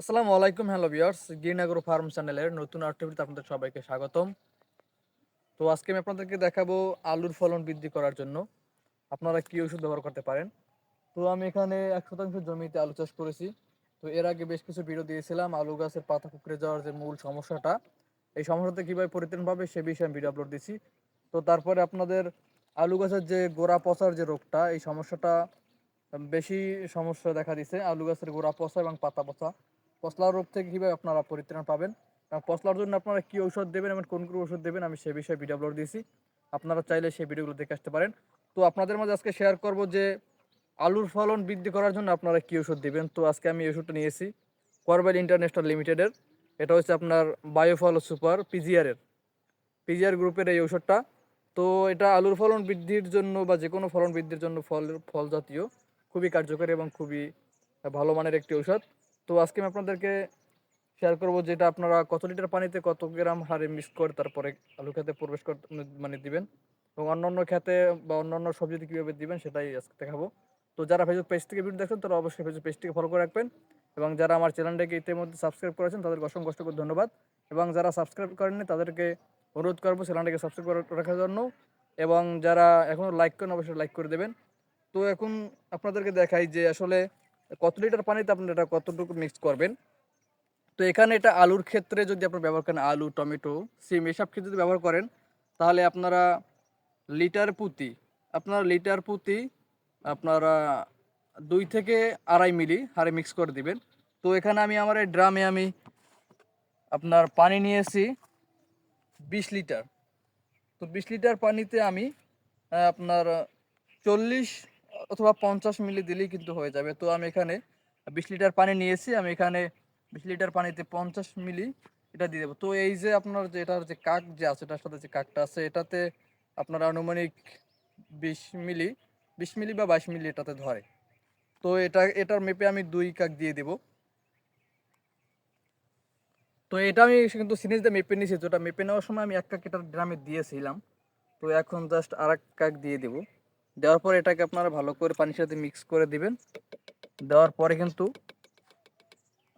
আসসালামু আলাইকুম, hello viewers. Green agro farm চ্যানেলের নতুন আর্টিভিতে আপনাদের সবাইকে স্বাগতম। তো আজকে আমি আপনাদেরকে দেখাবো আলুর ফলন বৃদ্ধি করার জন্য। আপনারা কি ওষুধ ব্যবহার করতে পারেন? তো আমি এখানে এক শতাংশ জমিতে আলু চাষ করেছি। তো এর আগে বেশ কিছু ভিডিও দিয়েছিলাম, আলু গাছের পাতা কুকড়ে যাওয়ার যে মূল সমস্যাটা। এই সমস্যাতে কীভাবে পরিত্রাণ পাবে সে বিষয়ে আমি ভিডিও আপলোড দিচ্ছি তো তারপরে আপনাদের আলু গাছের যে গোড়া পচার যে রোগটা, এই সমস্যাটা বেশি সমস্যা দেখা দিচ্ছে আলু গাছের গোড়া পচা এবং পাতা পচা। পশলার রোগ থেকে কীভাবে আপনারা পরিত্রাণ পাবেন এবং পশলার জন্য আপনারা কী ঔষধ দেবেন এবং কোন কোন ওষুধ দেবেন, আমি সে বিষয়ে ভিডিও আপলোড দিয়েছি। আপনারা চাইলে সেই ভিডিওগুলো দেখে আসতে পারেন। তো আপনাদের মাঝে আজকে শেয়ার করব যে আলুর ফলন বৃদ্ধি করার জন্য আপনারা কী ওষুধ দেবেন? তো আজকে আমি এই ওষুধটা নিয়েছি করবেল ইন্টারন্যাশনাল লিমিটেডের এটা হচ্ছে আপনার বায়োফল সুপার পিজিআরের পিজিআর গ্রুপের এই ওষুধটা তো এটা আলুর ফলন বৃদ্ধির জন্য বা যে কোনো ফলন বৃদ্ধির জন্য ফল ফল জাতীয় খুবই কার্যকরী এবং খুবই ভালো মানের একটি ঔষধ। তো আজকে আমি আপনাদেরকে শেয়ার করব যেটা আপনারা কত লিটার পানিতে কত গ্রাম হারে মিক্স করে তারপরে আলু খেতে প্রবেশ করতে মানে দিবেন এবং অন্যান্য খেতে বা অন্যান্য সবজিতে কীভাবে দিবেন সেটাই আজকে দেখাবো। তো যারা ফেসবুক পেজ থেকে ভিডিও দেখছেন, তারা অবশ্যই ফেসবুক পেজটিকে ফলো করে রাখবেন এবং যারা আমার চ্যানেলটাকে ইতিমধ্যে সাবস্ক্রাইব করেছেন, তাদেরকে অসংখ্য অসংখ্য ধন্যবাদ এবং যারা সাবস্ক্রাইব করেননি, তাদেরকে অনুরোধ করব চ্যানেলটাকে সাবস্ক্রাইব করে রাখার জন্য এবং যারা এখনও লাইক করেন, অবশ্যই লাইক করে দেবেন। তো এখন আপনাদেরকে দেখাই যে আসলে কত লিটার পানিতে আপনি এটা কতটুকু মিক্স করবেন? তো এখানে এটা আলুর ক্ষেত্রে যদি আপনার ব্যবহার করেন আলু, টমেটো, সিম, এসব ক্ষেত্রে যদি ব্যবহার করেন, তাহলে আপনারা লিটার প্রতি, আপনার লিটার প্রতি আপনারা দুই থেকে আড়াই মিলি হারে মিক্স করে দিবেন। তো এখানে আমি আমার এই ড্রামে আমি আপনার পানি নিয়েছি বিশ লিটার। তো বিশ লিটার পানিতে আমি আপনার চল্লিশ অথবা পঞ্চাশ মিলি দিলেই কিন্তু হয়ে যাবে। তো আমি এখানে বিশ লিটার পানি নিয়েছি, আমি এখানে বিশ লিটার পানিতে পঞ্চাশ মিলি এটা দিয়ে দেবো। তো এই যে আপনার যে এটার যে কাক যে আছে, এটার সাথে যে কাকটা আছে, এটাতে আপনার আনুমানিক বিশ মিলি বিশ মিলি বা বাইশ মিলি এটাতে ধরে। তো এটা, এটার মেপে আমি দুই কাক দিয়ে দেবো। তো এটা আমি কিন্তু সিরিজ দিয়ে মেপে নিয়েছি এটা মেপে নেওয়ার সময় আমি এক কাক এটার ড্রামে দিয়েছিলাম। তো এখন জাস্ট আর এক কাক দিয়ে দেবো। দেওয়ার পর এটাকে আপনারা ভালো করে পানির সাথে মিক্স করে দিবেন। দেওয়ার পরে কিন্তু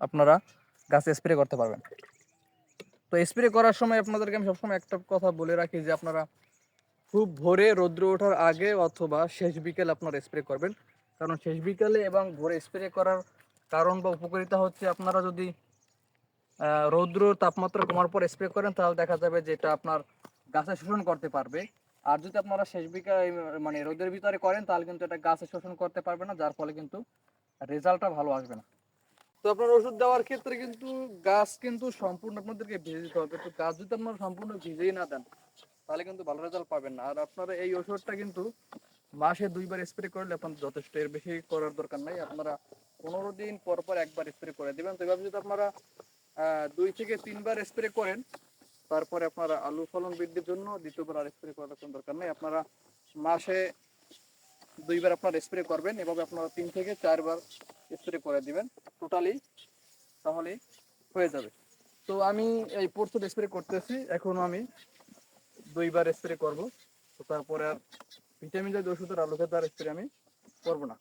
আপনারা গাছে স্প্রে করতে পারবেন। তো স্প্রে করার সময় আপনাদেরকে আমি সবসময় একটা কথা বলে রাখি যে আপনারা খুব ভোরে রৌদ্র ওঠার আগে অথবা শেষ বিকেল আপনারা স্প্রে করবেন। কারণ শেষ বিকেলে এবং ভোরে স্প্রে করার কারণ বা উপকারিতা হচ্ছে আপনারা যদি রৌদ্র তাপমাত্রা কমার পর স্প্রে করেন তাহলে দেখা যাবে যে এটা আপনার গাছে শোষণ করতে পারবে। আর যদি আপনারা শেষ বিকাল মানে রোদের ভিতরে করেন, তাহলে কিন্তু এটা গাছে শোষণ করতে পারবে না, যার ফলে কিন্তু রেজাল্টটা ভালো আসবে না। তো আপনার ওষুধ দেওয়ার ক্ষেত্রে কিন্তু গাছ কিন্তু সম্পূর্ণ আপনাদেরকে ভিজে দিতে হবে। তো গাছ যদি আপনারা সম্পূর্ণ ভিজেই না দেন, তাহলে কিন্তু ভালো রেজাল্ট পাবেন না। আর আপনারা এই ওষুধটা কিন্তু মাসে দুইবার স্প্রে করলে আপনার যথেষ্ট, এর বেশি করার দরকার নাই। আপনারা পনেরো দিন পর পর একবার স্প্রে করে দিবেন। তো এভাবে যদি আপনারা দুই থেকে তিনবার স্প্রে করেন তারপরে আপনারা আলু ফলন বৃদ্ধির জন্য দ্বিতীয়বার আর স্প্রে করার কোনো দরকার নেই। আপনারা মাসে দুইবার আপনারা স্প্রে করবেন, এভাবে আপনারা তিন থেকে চারবার স্প্রে করে দিবেন টোটালি তাহলেই হয়ে যাবে। তো আমি এই প্রথম স্প্রে করতেছি, এখনও আমি দুইবার স্প্রে করব। তো তারপরে আর ভিটামিন জাতীয় ওষুধের আলু খেতে আর স্প্রে আমি করব না।